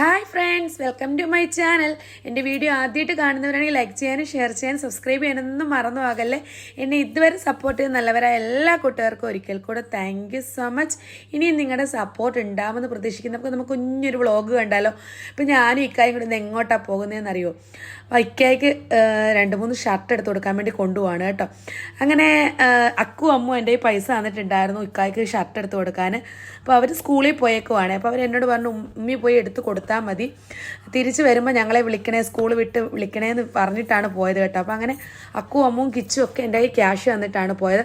Hi friends welcome to my channel എന്റെ video ആദ്യമായിട്ട് കാണുന്നവരാണെങ്കിൽ ലൈക്ക് ചെയ്യാനും ഷെയർ ചെയ്യാനും സബ്സ്ക്രൈബ് ചെയ്യാനൊന്നും മറന്നു പോകല്ലേ എന്നെ ഇതുവരെ സപ്പോർട്ട് ചെയ്ത് നല്ലവരായ എല്ലാ കൂട്ടുകാർക്കും ഒരിക്കൽ കൂടെ താങ്ക് സോ മച്ച് ഇനിയും നിങ്ങളുടെ സപ്പോർട്ട് ഉണ്ടാവുമെന്ന് പ്രതീക്ഷിക്കുന്നു. നമുക്ക് നമുക്ക് കുഞ്ഞൊരു വ്ളോഗ് കണ്ടാലോ? ഇപ്പം ഞാനും ഇക്കായും കൂടി ഇന്ന് എങ്ങോട്ടാണ് പോകുന്നതെന്ന് അറിയോ അപ്പോൾ ഇക്കായ്ക്ക് രണ്ട് മൂന്ന് ഷർട്ട് എടുത്ത് കൊടുക്കാൻ വേണ്ടി കൊണ്ടുപോവാണ് കേട്ടോ. അങ്ങനെ അക്കു അമ്മു എന്റെ ഈ പൈസ തന്നിട്ടുണ്ടായിരുന്നു ഇക്കായ്ക്ക് ഷർട്ട് എടുത്ത് കൊടുക്കാൻ. അപ്പോൾ അവർ സ്കൂളിൽ പോയേക്കുവാണ്. അപ്പോൾ അവർ എന്നോട് പറഞ്ഞു ഉമ്മി പോയി എടുത്ത് കൊടുത്താൽ മതി. തിരിച്ച് വരുമ്പോൾ ഞങ്ങളെ വിളിക്കണേ സ്കൂൾ വിട്ട് വിളിക്കണേ എന്ന് പറഞ്ഞിട്ടാണ് പോയത് കേട്ടോ. അപ്പോൾ അങ്ങനെ അക്കും അമ്മും കിച്ചും ഒക്കെ എന്റെ കയ്യിൽ ക്യാഷ് തന്നിട്ടാണ് പോയത്.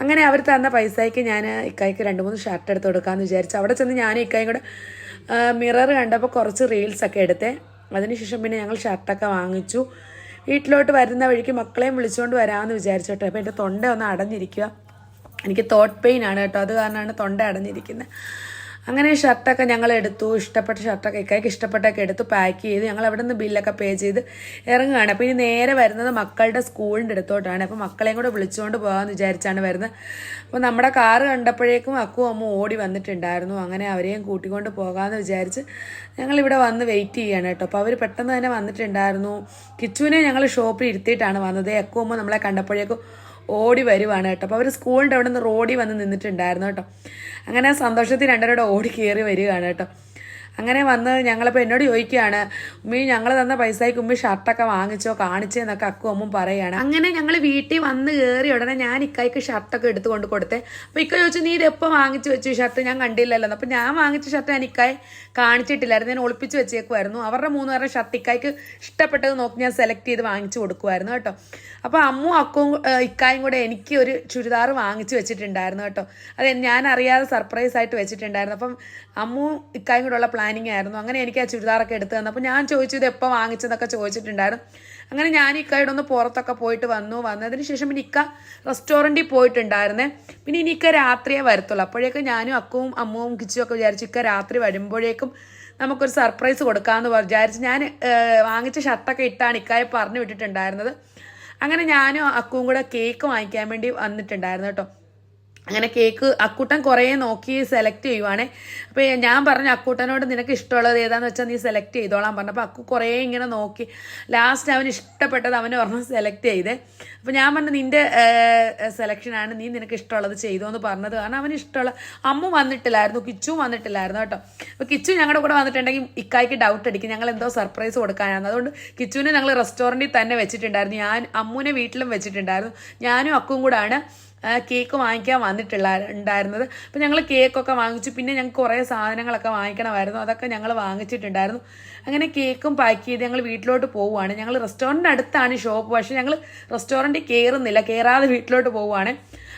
അങ്ങനെ അവർ തന്ന പൈസയ്ക്ക് ഞാൻ ഇക്കായ്ക്ക് രണ്ട് മൂന്ന് ഷർട്ട് എടുത്ത് കൊടുക്കാമെന്ന് വിചാരിച്ചു. അവിടെ ചെന്ന് ഞാൻ ഇക്കായും കൂടെ മിറർ കണ്ടപ്പോൾ കുറച്ച് റീൽസൊക്കെ എടുത്തേ. അതിനുശേഷം പിന്നെ ഞങ്ങൾ ഷർട്ടൊക്കെ വാങ്ങിച്ചു. വീട്ടിലോട്ട് വരുന്ന വഴിക്ക് മക്കളെയും വിളിച്ചുകൊണ്ട് വരാമെന്ന് വിചാരിച്ചോട്ടെ അപ്പോൾ എന്റെ തൊണ്ട ഒന്ന് അടഞ്ഞിരിക്കുക എനിക്ക് തോട്ട് പെയിൻ ആണ് കേട്ടോ. അത് കാരണമാണ് തൊണ്ട അടഞ്ഞിരിക്കുന്നത് അങ്ങനെ ഷർട്ടൊക്കെ ഞങ്ങൾ എടുത്തു. ഇഷ്ടപ്പെട്ട ഷർട്ടൊക്കെ ഇക്കായ്ക്ക് ഇഷ്ടപ്പെട്ടൊക്കെ എടുത്ത് പാക്ക് ചെയ്ത്. ഞങ്ങൾ അവിടെ നിന്ന് ബില്ലൊക്കെ പേ ചെയ്ത് ഇറങ്ങുകയാണ്. അപ്പോൾ ഇനി നേരെ വരുന്നത് മക്കളുടെ സ്കൂളിന്റെ അടുത്തോട്ടാണ്. അപ്പോൾ മക്കളെയും കൂടെ വിളിച്ചുകൊണ്ട് പോകാമെന്ന് വിചാരിച്ചാണ് വരുന്നത്. അപ്പോൾ നമ്മുടെ കാറ് കണ്ടപ്പോഴേക്കും അക്കും അമ്മ ഓടി വന്നിട്ടുണ്ടായിരുന്നു. അങ്ങനെ അവരെയും കൂട്ടിക്കൊണ്ട് പോകാമെന്ന് വിചാരിച്ച് ഞങ്ങളിവിടെ വന്ന് വെയിറ്റ് ചെയ്യാണ് കേട്ടോ. അപ്പോൾ അവർ പെട്ടെന്ന് തന്നെ വന്നിട്ടുണ്ടായിരുന്നു. കിച്ചുവിനെ ഞങ്ങൾ ഷോപ്പിൽ ഇരുത്തിയിട്ടാണ് വന്നത്. അക്കും അമ്മ നമ്മളെ കണ്ടപ്പോഴേക്കും ഓടി വരുവാണ് കേട്ടോ. അപ്പോൾ അവർ സ്കൂളിന്റെ അവിടെ നിന്ന് റോഡിൽ വന്ന് നിന്നിട്ടുണ്ടായിരുന്നു കേട്ടോ. അങ്ങനെ സന്തോഷത്തിൽ രണ്ടരോടെ ഓടി കയറി വരികയാണ് കേട്ടോ. അങ്ങനെ വന്ന് ഞങ്ങളിപ്പോൾ എന്നോട് ചോദിക്കുകയാണ് ഉമ്മി ഞങ്ങൾ തന്ന പൈസയ്ക്ക് ഉമ്മി ഷർട്ടൊക്കെ വാങ്ങിച്ചോ കാണിച്ചോ എന്നൊക്കെ അക്കും അമ്മും പറയുകയാണ് അങ്ങനെ ഞങ്ങൾ വീട്ടിൽ വന്ന് കയറി ഉടനെ ഞാൻ ഇക്കായ്ക്ക് ഷർട്ടൊക്കെ എടുത്തു കൊണ്ട് കൊടുത്തേ. അപ്പോൾ ഇക്ക ചോദിച്ചു നീ ഇതെപ്പോൾ വാങ്ങിച്ചു വെച്ചു? ഷർട്ട് ഞാൻ കണ്ടില്ലല്ലോ. അപ്പോൾ ഞാൻ വാങ്ങിച്ച ഷർട്ട് ഞാൻ ഇക്കായി കാണിച്ചിട്ടില്ലായിരുന്നു ഞാൻ ഒളിപ്പിച്ച് വെച്ചേക്കുമായിരുന്നു അവരുടെ മൂന്ന് പേരുടെ ഷർട്ട് ഇക്കായ്ക്ക് ഇഷ്ടപ്പെട്ടത് നോക്കി ഞാൻ സെലക്ട് ചെയ്ത് വാങ്ങിച്ചു കൊടുക്കുമായിരുന്നു കേട്ടോ. അപ്പോൾ അമ്മും അക്കവും ഇക്കായും കൂടെ എനിക്ക് ഒരു ചുരിദാർ വാങ്ങിച്ചു വെച്ചിട്ടുണ്ടായിരുന്നു കേട്ടോ. അത് ഞാൻ അറിയാതെ സർപ്രൈസ് ആയിട്ട് വെച്ചിട്ടുണ്ടായിരുന്നു. അപ്പം അമ്മു ഇക്കായും കൂടെ ഉള്ള പ്ലാനിങ് ആയിരുന്നു. അങ്ങനെ എനിക്ക് ആ ചുരിദാറൊക്കെ എടുത്ത് തന്നു. അപ്പോൾ ഞാൻ ചോദിച്ചു ഇത് എപ്പോൾ വാങ്ങിച്ചതെന്നൊക്കെ ചോദിച്ചിട്ടുണ്ടായിരുന്നു. അങ്ങനെ ഞാൻ ഇക്കയുടെ ഒന്ന് പുറത്തൊക്കെ പോയിട്ട് വന്നു. വന്നതിന് ശേഷം പിന്നെ ഇക്ക റെസ്റ്റോറന്റിൽ പോയിട്ടുണ്ടായിരുന്നേ. പിന്നെ ഇനി ഇക്ക രാത്രിയേ വരത്തുള്ളൂ. അപ്പോഴേക്കും ഞാനും അക്കവും അമ്മവും കിച്ചും ഒക്കെ വിചാരിച്ചു ഇക്ക രാത്രി വരുമ്പോഴേക്കും നമുക്കൊരു സർപ്രൈസ് കൊടുക്കാമെന്ന് വിചാരിച്ച് ഞാൻ വാങ്ങിച്ച ഷർട്ടൊക്കെ ഇട്ടാണ് ഇക്കായെ പറഞ്ഞു വിട്ടിട്ടുണ്ടായിരുന്നത്. അങ്ങനെ ഞാനും അക്കുവും കൂടെ കേക്ക് വാങ്ങിക്കാൻ വേണ്ടി വന്നിട്ടുണ്ടായിരുന്നു കേട്ടോ. അങ്ങനെ കേക്ക് അക്കൂട്ടൻ കുറേ നോക്കി സെലക്ട് ചെയ്യുവാണേ. അപ്പോൾ ഞാൻ പറഞ്ഞു അക്കൂട്ടനോട് നിനക്ക് ഇഷ്ടമുള്ളത് ഏതാന്ന് വെച്ചാൽ നീ സെലക്ട് ചെയ്തോളാൻ പറഞ്ഞു അപ്പോൾ അക്കു കുറേ ഇങ്ങനെ നോക്കി. ലാസ്റ്റ് അവന് ഇഷ്ടപ്പെട്ടത് അവന് പറഞ്ഞു സെലക്ട് ചെയ്തേ. അപ്പോൾ ഞാൻ പറഞ്ഞു നിന്റെ സെലക്ഷനാണ് നീ നിനക്ക് ഇഷ്ടമുള്ളത് ചെയ്തോ എന്ന് പറഞ്ഞത് കാരണം അവന് ഇഷ്ടമുള്ള അമ്മ വന്നിട്ടില്ലായിരുന്നു കിച്ചു വന്നിട്ടില്ലായിരുന്നു കേട്ടോ. അപ്പോൾ കിച്ചു ഞങ്ങളുടെ കൂടെ വന്നിട്ടുണ്ടെങ്കിൽ ഇക്കായ്ക്ക് ഡൗട്ട് അടിക്കും. ഞങ്ങൾ എന്തോ സർപ്രൈസ് കൊടുക്കാനാണ് അതുകൊണ്ട് കിച്ചുവിനെ ഞങ്ങൾ റെസ്റ്റോറന്റിൽ തന്നെ വെച്ചിട്ടുണ്ടായിരുന്നു. ഞാൻ അമ്മുവിനെ വീട്ടിലും വെച്ചിട്ടുണ്ടായിരുന്നു. ഞാനും അക്കും കൂടാണ് കേക്ക് വാങ്ങിക്കാൻ വന്നിട്ടുള്ള ഉണ്ടായിരുന്നത്. അപ്പോൾ ഞങ്ങൾ കേക്കൊക്കെ വാങ്ങിച്ചു. പിന്നെ ഞങ്ങൾക്ക് കുറേ സാധനങ്ങളൊക്കെ വാങ്ങിക്കണമായിരുന്നു. അതൊക്കെ ഞങ്ങൾ വാങ്ങിച്ചിട്ടുണ്ടായിരുന്നു. അങ്ങനെ കേക്കും പാക്ക് ചെയ്ത് ഞങ്ങൾ വീട്ടിലോട്ട് പോവുകയാണ് ഞങ്ങൾ റെസ്റ്റോറന്റിന്റെ അടുത്താണ് ഷോപ്പ് പക്ഷേ ഞങ്ങൾ റെസ്റ്റോറന്റിൽ കയറുന്നില്ല കയറാതെ വീട്ടിലോട്ട് പോവുകയാണ്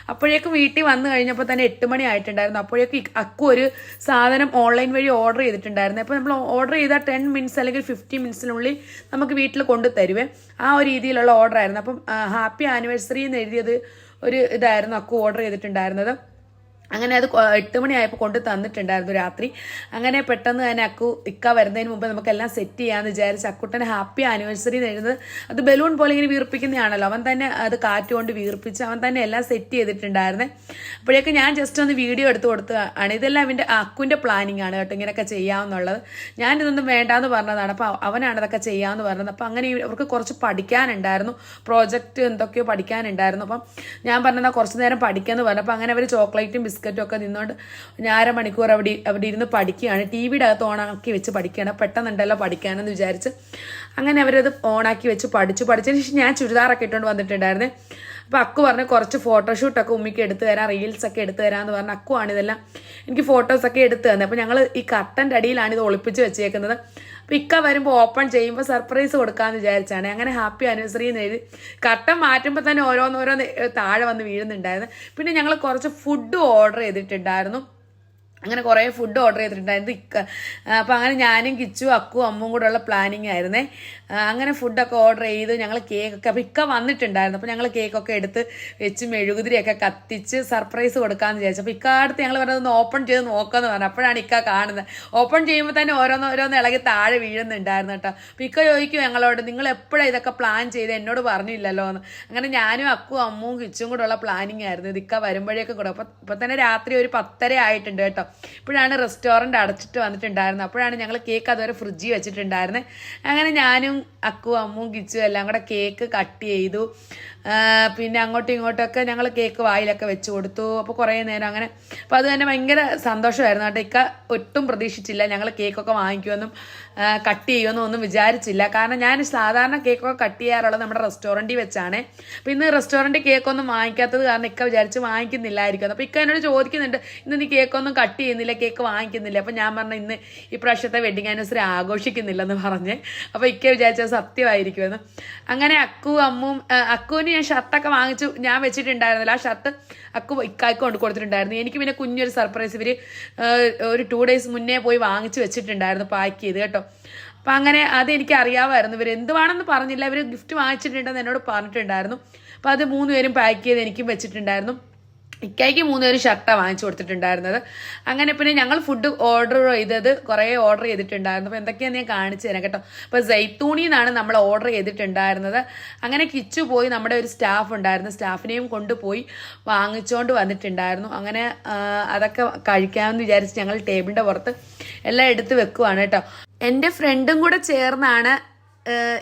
അപ്പോഴേക്കും വീട്ടിൽ വന്നു കഴിഞ്ഞപ്പോൾ തന്നെ എട്ട് മണി ആയിട്ടുണ്ടായിരുന്നു. അപ്പോഴേക്കും അക്കു ഒരു സാധനം ഓൺലൈൻ വഴി ഓർഡർ ചെയ്തിട്ടുണ്ടായിരുന്നു. അപ്പോൾ നമ്മൾ ഓർഡർ ചെയ്താൽ ടെൻ മിനിറ്റ്സ് അല്ലെങ്കിൽ ഫിഫ്റ്റി മിനിറ്റ്സിനുള്ളിൽ നമുക്ക് വീട്ടിൽ കൊണ്ടുതരുവേ. ആ ഒരു രീതിയിലുള്ള ഓർഡർ ആയിരുന്നു. അപ്പം ഹാപ്പി ആനിവേഴ്സറി എന്ന് എഴുതിയത് ഒരു ഇതായിരുന്നു അക്കു ഓർഡർ ചെയ്തിട്ടുണ്ടായിരുന്നത്. അങ്ങനെ അത് എട്ട് മണിയായപ്പോൾ കൊണ്ട് തന്നിട്ടുണ്ടായിരുന്നു രാത്രി. അങ്ങനെ പെട്ടെന്ന് തന്നെ അക്കു ഇക്ക വരുന്നതിന് മുമ്പ് നമുക്കെല്ലാം സെറ്റ് ചെയ്യാമെന്ന് വിചാരിച്ച് അക്കുട്ടൻ ഹാപ്പി ആനിവേഴ്സറി എഴുതുന്നത് അത് ബലൂൺ പോലെ ഇങ്ങനെ വീർപ്പിക്കുന്നതാണല്ലോ. അവൻ തന്നെ അത് കാറ്റ് കൊണ്ട് വീർപ്പിച്ച് അവൻ തന്നെ എല്ലാം സെറ്റ് ചെയ്തിട്ടുണ്ടായിരുന്നേ. അപ്പോഴേക്കും ഞാൻ ജസ്റ്റ് ഒന്ന് വീഡിയോ എടുത്ത് കൊടുത്തതാണ്. ഇതെല്ലാം അവന്റെ അക്കുവിന്റെ പ്ലാനിങ് ആണ് കേട്ടോ ഇങ്ങനെയൊക്കെ ചെയ്യാമെന്നുള്ളത് ഞാൻ ഇതൊന്നും വേണ്ടാന്ന് പറഞ്ഞതാണ്. അപ്പോൾ അവനാണ് അതൊക്കെ ചെയ്യാമെന്ന് പറഞ്ഞത്. അപ്പോൾ അങ്ങനെ അവർക്ക് കുറച്ച് പഠിക്കാനുണ്ടായിരുന്നു. പ്രോജക്റ്റ് എന്തൊക്കെയോ പഠിക്കാനുണ്ടായിരുന്നു. അപ്പം ഞാൻ പറഞ്ഞാൽ കുറച്ച് നേരം പഠിക്കാമെന്ന് പറഞ്ഞപ്പോൾ അങ്ങനെ അവർ ചോക്ലേറ്റും ബിസ്ക്കറ്റും ഒക്കെ നിന്നുകൊണ്ട് ഞാൻ അരമണിക്കൂർ അവിടെ അവിടെ ഇരുന്ന് പഠിക്കുകയാണ്. ടി വിയുടെ അകത്ത് ഓണാക്കി വെച്ച് പഠിക്കുകയാണ്. പെട്ടെന്നുണ്ടല്ലോ പഠിക്കാനെന്ന് വിചാരിച്ച്. അങ്ങനെ അവരത് ഓണാക്കി വെച്ച് പഠിച്ചു പഠിച്ചതിന് ശേഷം ഞാൻ ചുരിദാറൊക്കെ ഇട്ടുകൊണ്ട് വന്നിട്ടുണ്ടായിരുന്നേ. അപ്പോൾ അക്കു പറഞ്ഞ് കുറച്ച് ഫോട്ടോഷൂട്ടൊക്കെ ഉമ്മിക്ക് എടുത്തു തരാം റീൽസൊക്കെ എടുത്തു തരാമെന്ന് പറഞ്ഞ അക്കുവാണ് ഇതെല്ലാം. എനിക്ക് ഫോട്ടോസൊക്കെ എടുത്തു തന്നെ. അപ്പോൾ ഞങ്ങൾ ഈ കട്ടന്റെ അടിയിലാണ് ഇത് ഒളിപ്പിച്ച് വെച്ചേക്കുന്നത്. അപ്പോൾ ഇക്ക വരുമ്പോൾ ഓപ്പൺ ചെയ്യുമ്പോൾ സർപ്രൈസ് കൊടുക്കാമെന്ന് വിചാരിച്ചാണ്. അങ്ങനെ ഹാപ്പി ആനിവേഴ്സറി എന്ന് എഴുതി. കട്ടൻ മാറ്റുമ്പോൾ തന്നെ ഓരോന്നോരോന്ന് താഴെ വന്ന് വീഴുന്നുണ്ടായിരുന്നു. പിന്നെ ഞങ്ങൾ കുറച്ച് ഫുഡ് ഓർഡർ ചെയ്തിട്ടുണ്ടായിരുന്നു. അങ്ങനെ കുറേ ഫുഡ് ഓർഡർ ചെയ്തിട്ടുണ്ടായിരുന്നു ഇക്ക. അപ്പോൾ അങ്ങനെ ഞാനും കിച്ചു അക്കു അമ്മും കൂടെ ഉള്ള പ്ലാനിങ് ആയിരുന്നേ. അങ്ങനെ ഫുഡൊക്കെ ഓർഡർ ചെയ്ത് ഞങ്ങൾ കേക്കൊക്കെ ഇക്ക വന്നിട്ടുണ്ടായിരുന്നു. അപ്പോൾ ഞങ്ങൾ കേക്കൊക്കെ എടുത്ത് വെച്ച് മെഴുകുതിരിയൊക്കെ കത്തിച്ച് സർപ്രൈസ് കൊടുക്കാമെന്ന് വിചാരിച്ചു. അപ്പോൾ ഇക്കാടുത്ത് ഞങ്ങൾ പറഞ്ഞത് ഓപ്പൺ ചെയ്ത് നോക്കാമെന്ന് പറഞ്ഞു. അപ്പോഴാണ് ഇക്ക കാണുന്നത്. ഓപ്പൺ ചെയ്യുമ്പോൾ തന്നെ ഓരോന്ന് ഓരോന്ന് ഇളകി താഴെ വീഴുന്നുണ്ടായിരുന്നു കേട്ടോ. അപ്പോൾ ഇക്ക ചോദിക്കും ഞങ്ങളോട് നിങ്ങൾ എപ്പോഴാണ് ഇതൊക്കെ പ്ലാൻ ചെയ്ത്? എന്നോട് പറഞ്ഞില്ലല്ലോ എന്ന്. അങ്ങനെ ഞാനും അക്കും അമ്മും കിച്ചും കൂടെ ഉള്ള പ്ലാനിങ് ആയിരുന്നു. ഇത് ഇക്ക വരുമ്പോഴേക്കും കൂടെ. അപ്പോൾ ഇപ്പോൾ തന്നെ രാത്രി ഒരു പത്തര ആയിട്ടുണ്ട് കേട്ടോ. ഇപ്പോഴാണ് റെസ്റ്റോറന്റ് അടച്ചിട്ട് വന്നിട്ടുണ്ടായിരുന്നത്. അപ്പോഴാണ് ഞങ്ങൾ കേക്ക് അതുവരെ ഫ്രിഡ്ജിൽ വെച്ചിട്ടുണ്ടായിരുന്നത് അങ്ങനെ ഞാനും അക്കു അമ്മും കിച്ചു എല്ലാം കൂടെ കേക്ക് കട്ട് ചെയ്തു. പിന്നെ അങ്ങോട്ടും ഇങ്ങോട്ടൊക്കെ ഞങ്ങൾ കേക്ക് വായിലൊക്കെ വെച്ച് കൊടുത്തു. അപ്പോൾ കുറേ നേരം അങ്ങനെ. അപ്പോൾ അത് തന്നെ ഭയങ്കര സന്തോഷമായിരുന്നു കേട്ടോ. ഇക്ക ഒട്ടും പ്രതീക്ഷിച്ചില്ല ഞങ്ങൾ കേക്കൊക്കെ വാങ്ങിക്കുമെന്നും കട്ട് ചെയ്യുമെന്നും ഒന്നും വിചാരിച്ചില്ല. കാരണം ഞാൻ സാധാരണ കേക്കൊക്കെ കട്ട് ചെയ്യാറുള്ളത് നമ്മുടെ റെസ്റ്റോറന്റിൽ വെച്ചാണ്. അപ്പോൾ ഇന്ന് റെസ്റ്റോറന്റ് കേക്കൊന്നും വാങ്ങിക്കാത്തത് കാരണം ഇക്ക വിചാരിച്ച് വാങ്ങിക്കുന്നില്ലായിരിക്കും. അപ്പോൾ ഇക്ക എന്നോട് ചോദിക്കുന്നുണ്ട് ഇന്ന് നീ കേക്കൊന്നും കട്ട് ചെയ്യുന്നില്ല കേക്ക് വാങ്ങിക്കുന്നില്ല. അപ്പോൾ ഞാൻ പറഞ്ഞു ഇന്ന് ഇപ്രാവശ്യത്തെ വെഡിങ് ആനിവേഴ്സറി ആഘോഷിക്കുന്നില്ലെന്ന് പറഞ്ഞ്. അപ്പോൾ ഇക്ക വിചാരിച്ചത് സത്യമായിരിക്കുമെന്ന്. അങ്ങനെ അക്കു അമ്മും അക്കുവിന് ഞാൻ ഷർട്ടൊക്കെ വാങ്ങിച്ചു. ഞാൻ വെച്ചിട്ടുണ്ടായിരുന്നില്ല. ആ ഷർട്ട് അക്കു ഇക്കായ്ക്ക് കൊണ്ട് കൊടുത്തിട്ടുണ്ടായിരുന്നു. എനിക്ക് പിന്നെ കുഞ്ഞൊരു സർപ്രൈസ് ഇവർ ഒരു ടു ഡേയ്സ് മുന്നേ പോയി വാങ്ങിച്ച് വെച്ചിട്ടുണ്ടായിരുന്നു പാക്ക് ചെയ്ത് കേട്ടോ. അപ്പം അങ്ങനെ അത് എനിക്ക് അറിയാമായിരുന്നു. ഇവർ എന്തുവാണെന്ന് പറഞ്ഞില്ല. ഇവർ ഗിഫ്റ്റ് വാങ്ങിച്ചിട്ടുണ്ടെന്ന് എന്നോട് പറഞ്ഞിട്ടുണ്ടായിരുന്നു. അപ്പോൾ അത് മൂന്ന് പേരും പാക്ക് ചെയ്ത് എനിക്കും വെച്ചിട്ടുണ്ടായിരുന്നു. ഇക്കായ്ക്ക് മൂന്ന് പേര് ഷർട്ടാണ് വാങ്ങിച്ചു കൊടുത്തിട്ടുണ്ടായിരുന്നത്. അങ്ങനെ പിന്നെ ഞങ്ങൾ ഫുഡ് ഓർഡർ ചെയ്തത് കുറേ ഓർഡർ ചെയ്തിട്ടുണ്ടായിരുന്നു. അപ്പോൾ എന്തൊക്കെയാണ് ഞാൻ കാണിച്ചു തരാം കേട്ടോ. അപ്പോൾ ജൈത്തൂണിൽ നിന്നാണ് നമ്മൾ ഓർഡർ ചെയ്തിട്ടുണ്ടായിരുന്നത്. അങ്ങനെ കിച്ചു പോയി നമ്മുടെ ഒരു സ്റ്റാഫ് ഉണ്ടായിരുന്നു. സ്റ്റാഫിനെയും കൊണ്ടുപോയി വാങ്ങിച്ചുകൊണ്ട് വന്നിട്ടുണ്ടായിരുന്നു. അങ്ങനെ അതൊക്കെ കഴിക്കാമെന്ന് വിചാരിച്ച് ഞങ്ങൾ ടേബിളിന്റെ പുറത്ത് എല്ലാം എടുത്ത് വെക്കുവാണ് കേട്ടോ. എന്റെ ഫ്രണ്ടും കൂടെ ചേർന്നാണ്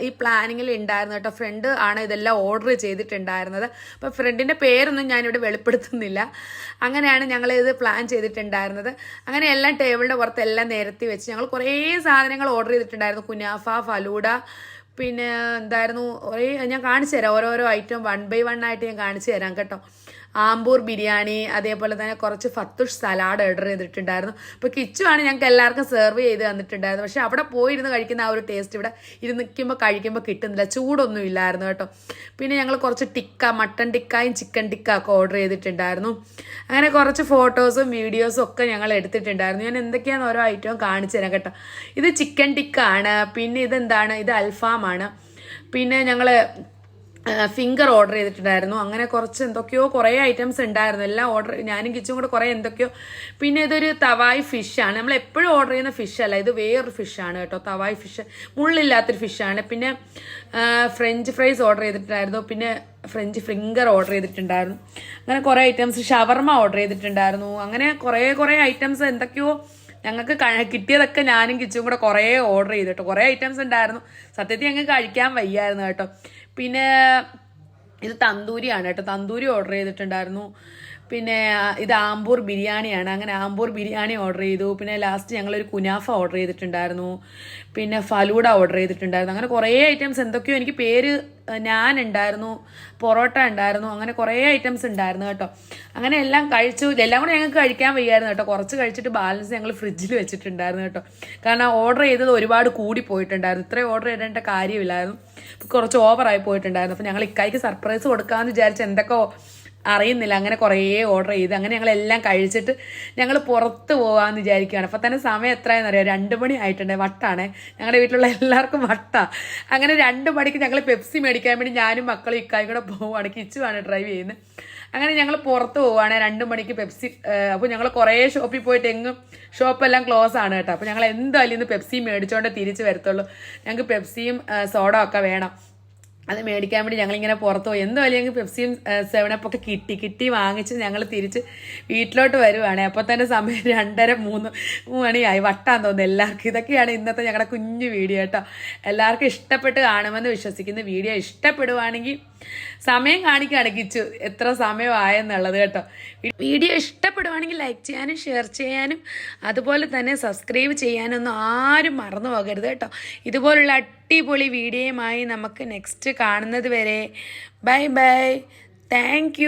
ഈ പ്ലാനിങ്ങിൽ ഉണ്ടായിരുന്നു കേട്ടോ. ഫ്രണ്ട് ആണ് ഇതെല്ലാം ഓർഡർ ചെയ്തിട്ടുണ്ടായിരുന്നത്. അപ്പോൾ ഫ്രണ്ടിന്റെ പേരൊന്നും ഞാനിവിടെ വെളിപ്പെടുത്തുന്നില്ല. അങ്ങനെയാണ് ഞങ്ങൾ ഇത് പ്ലാൻ ചെയ്തിട്ടുണ്ടായിരുന്നത്. അങ്ങനെ എല്ലാം ടേബിളിന്റെ പുറത്ത് എല്ലാം നിരത്തി വെച്ച് ഞങ്ങൾ കുറേ സാധനങ്ങൾ ഓർഡർ ചെയ്തിട്ടുണ്ടായിരുന്നു. കുനാഫ ഫലൂഡ പിന്നെ എന്തായിരുന്നു ഒരേ ഞാൻ കാണിച്ചു തരാം. ഓരോരോ ഐറ്റം വൺ ബൈ വൺ ആയിട്ട് ഞാൻ കാണിച്ചു തരാം കേട്ടോ. ആമ്പൂർ ബിരിയാണി അതേപോലെ തന്നെ കുറച്ച് ഫത്തുഷ് സലാഡ് ഓർഡർ ചെയ്തിട്ടുണ്ടായിരുന്നു. അപ്പോൾ കിച്ചുവാണ് ഞങ്ങൾക്ക് എല്ലാവർക്കും സെർവ് ചെയ്ത് തന്നിട്ടുണ്ടായിരുന്നു പക്ഷേ അവിടെ പോയിരുന്ന് കഴിക്കുന്ന ആ ഒരു ടേസ്റ്റ് ഇവിടെ ഇരുന്ന് നിൽക്കുമ്പോൾ കഴിക്കുമ്പോൾ കിട്ടുന്നില്ല. ചൂടൊന്നും ഇല്ലായിരുന്നു കേട്ടോ. പിന്നെ ഞങ്ങൾ കുറച്ച് ടിക്ക മട്ടൺ ടിക്കായും ചിക്കൻ ടിക്ക ഒക്കെ ഓർഡർ ചെയ്തിട്ടുണ്ടായിരുന്നു. അങ്ങനെ കുറച്ച് ഫോട്ടോസും വീഡിയോസും ഒക്കെ ഞങ്ങൾ എടുത്തിട്ടുണ്ടായിരുന്നു. ഞാൻ എന്തൊക്കെയാണെന്ന് ഓരോ ഐറ്റവും കാണിച്ചു തരാം കേട്ടോ. ഇത് ചിക്കൻ ടിക്ക ആണ്. പിന്നെ ഇതെന്താണ്? ഇത് അൽഫാമാണ് പിന്നെ ഞങ്ങൾ ഫിംഗർ ഓർഡർ ചെയ്തിട്ടുണ്ടായിരുന്നു. അങ്ങനെ കുറച്ച് എന്തൊക്കെയോ കുറേ ഐറ്റംസ് ഉണ്ടായിരുന്നു. എല്ലാം ഓർഡർ ഞാനും കിച്ചും കൂടെ കുറേ എന്തൊക്കെയോ. പിന്നെ ഇതൊരു തവായ് ഫിഷാണ് നമ്മൾ എപ്പോഴും ഓർഡർ ചെയ്യുന്ന ഫിഷ് അല്ല. ഇത് വേറൊരു ഫിഷാണ് കേട്ടോ. തവായ് ഫിഷ് മുള്ളില്ലാത്തൊരു ഫിഷാണ് പിന്നെ ഫ്രഞ്ച് ഫ്രൈസ് ഓർഡർ ചെയ്തിട്ടുണ്ടായിരുന്നു. പിന്നെ ഫ്രഞ്ച് ഫിംഗർ ഓർഡർ ചെയ്തിട്ടുണ്ടായിരുന്നു. അങ്ങനെ കുറേ ഐറ്റംസ് ഷവർമ ഓർഡർ ചെയ്തിട്ടുണ്ടായിരുന്നു. അങ്ങനെ കുറേ കുറേ ഐറ്റംസ് എന്തൊക്കെയോ ഞങ്ങൾക്ക് കിട്ടിയതൊക്കെ ഞാനും കിച്ചും കൂടെ കുറേ ഓർഡർ ചെയ്തിട്ട്. കുറേ ഐറ്റംസ് ഉണ്ടായിരുന്നു. സത്യത്തിൽ ഞങ്ങൾക്ക് കഴിക്കാൻ വയ്യായിരുന്നു കേട്ടോ. പിന്നെ ഇത് തന്തൂരിയാണ് കേട്ടോ. തന്തൂരി ഓർഡർ ചെയ്തിട്ടുണ്ടായിരുന്നു. പിന്നെ ഇത് ആമ്പൂർ ബിരിയാണിയാണ്. അങ്ങനെ ആംബൂർ ബിരിയാണി ഓർഡർ ചെയ്തു. പിന്നെ ലാസ്റ്റ് ഞങ്ങളൊരു കുനാഫ ഓർഡർ ചെയ്തിട്ടുണ്ടായിരുന്നു. പിന്നെ ഫലൂഡ ഓർഡർ ചെയ്തിട്ടുണ്ടായിരുന്നു. അങ്ങനെ കുറേ ഐറ്റംസ് എന്തൊക്കെയോ എനിക്ക് പേര് ഞാൻ ഉണ്ടായിരുന്നു പൊറോട്ട ഉണ്ടായിരുന്നു അങ്ങനെ കുറേ ഐറ്റംസ് ഉണ്ടായിരുന്നു കേട്ടോ. അങ്ങനെ എല്ലാം കഴിച്ചു. എല്ലാം കൂടെ ഞങ്ങൾക്ക് കഴിക്കാൻ വയ്യായിരുന്നു കേട്ടോ. കുറച്ച് കഴിച്ചിട്ട് ബാലൻസ് ഞങ്ങൾ ഫ്രിഡ്ജിൽ വെച്ചിട്ടുണ്ടായിരുന്നു കേട്ടോ. കാരണം ഓർഡർ ചെയ്തത് ഒരുപാട് കൂടി പോയിട്ടുണ്ടായിരുന്നു. ഇത്രയും ഓർഡർ ചെയ്യേണ്ട കാര്യമില്ലായിരുന്നു. കുറച്ച് ഓവറായി പോയിട്ടുണ്ടായിരുന്നു. അപ്പോൾ ഞങ്ങൾ ഇക്കായ്ക്ക് സർപ്രൈസ് കൊടുക്കാമെന്ന് വിചാരിച്ച് എന്തൊക്കെ അറിയുന്നില്ല. അങ്ങനെ കുറേ ഓർഡർ ചെയ്ത് അങ്ങനെ ഞങ്ങൾ എല്ലാം കഴിച്ചിട്ട് ഞങ്ങൾ പുറത്ത് പോകാമെന്ന് വിചാരിക്കുകയാണ് അപ്പോൾ തന്നെ സമയം എത്രയാണെന്ന് അറിയാം രണ്ട് മണി ആയിട്ടുണ്ട്. വട്ടാണ്. ഞങ്ങളുടെ വീട്ടിലുള്ള എല്ലാവർക്കും വട്ടാ. അങ്ങനെ രണ്ട് മണിക്ക് ഞങ്ങൾ പെപ്സി മേടിക്കാൻ വേണ്ടി ഞാനും മക്കളും ഇക്കായും കൂടെ പോവുകയാണ് കിച്ചുവാണ് ഡ്രൈവ് ചെയ്യുന്നത് അങ്ങനെ ഞങ്ങൾ പുറത്ത് പോവുകയാണ് രണ്ട് മണിക്ക് പെപ്സി അപ്പോൾ ഞങ്ങൾ കുറേ ഷോപ്പിൽ പോയിട്ട് എങ്ങും ഷോപ്പെല്ലാം ക്ലോസ് ആണ് കേട്ടോ. അപ്പോൾ ഞങ്ങൾ എന്തായാലും ഇന്ന് പെപ്സി മേടിച്ചുകൊണ്ട് തിരിച്ച് വരത്തുള്ളൂ. ഞങ്ങൾക്ക് പെപ്സിയും സോഡ ഒക്കെ വേണം. അത് മേടിക്കാൻ വേണ്ടി ഞങ്ങളിങ്ങനെ പുറത്ത് പോയി. എന്തോ അല്ലെങ്കിൽ പെപ്സിയും സെവനപ്പ് ഒക്കെ കിട്ടി കിട്ടി വാങ്ങിച്ച് ഞങ്ങൾ തിരിച്ച് വീട്ടിലോട്ട് വരുവാണ്. അപ്പോൾ തന്നെ സമയം രണ്ടര മൂന്ന് മണിയായി. വട്ടാൻ തോന്നുന്നു എല്ലാവർക്കും. ഇതൊക്കെയാണ് ഇന്നത്തെ ഞങ്ങളുടെ കുഞ്ഞു വീഡിയോ കേട്ടോ. എല്ലാവർക്കും ഇഷ്ടപ്പെട്ട് കാണുമെന്ന് വിശ്വസിക്കുന്ന. വീഡിയോ ഇഷ്ടപ്പെടുവാണെങ്കിൽ സമയം കാണിക്കുകയാണ് കിച്ചു. എത്ര സമയമായെന്നുള്ളത് കേട്ടോ. വീഡിയോ ഇഷ്ടപ്പെടുവാണെങ്കിൽ ലൈക്ക് ചെയ്യാനും ഷെയർ ചെയ്യാനും അതുപോലെ തന്നെ സബ്സ്ക്രൈബ് ചെയ്യാനൊന്നും ആരും മറന്നു പോകരുത് കേട്ടോ. ഇതുപോലുള്ള അടിപൊളി വീഡിയോയുമായി നമുക്ക് നെക്സ്റ്റ് കാണുന്നത് വരെ. Bye bye thank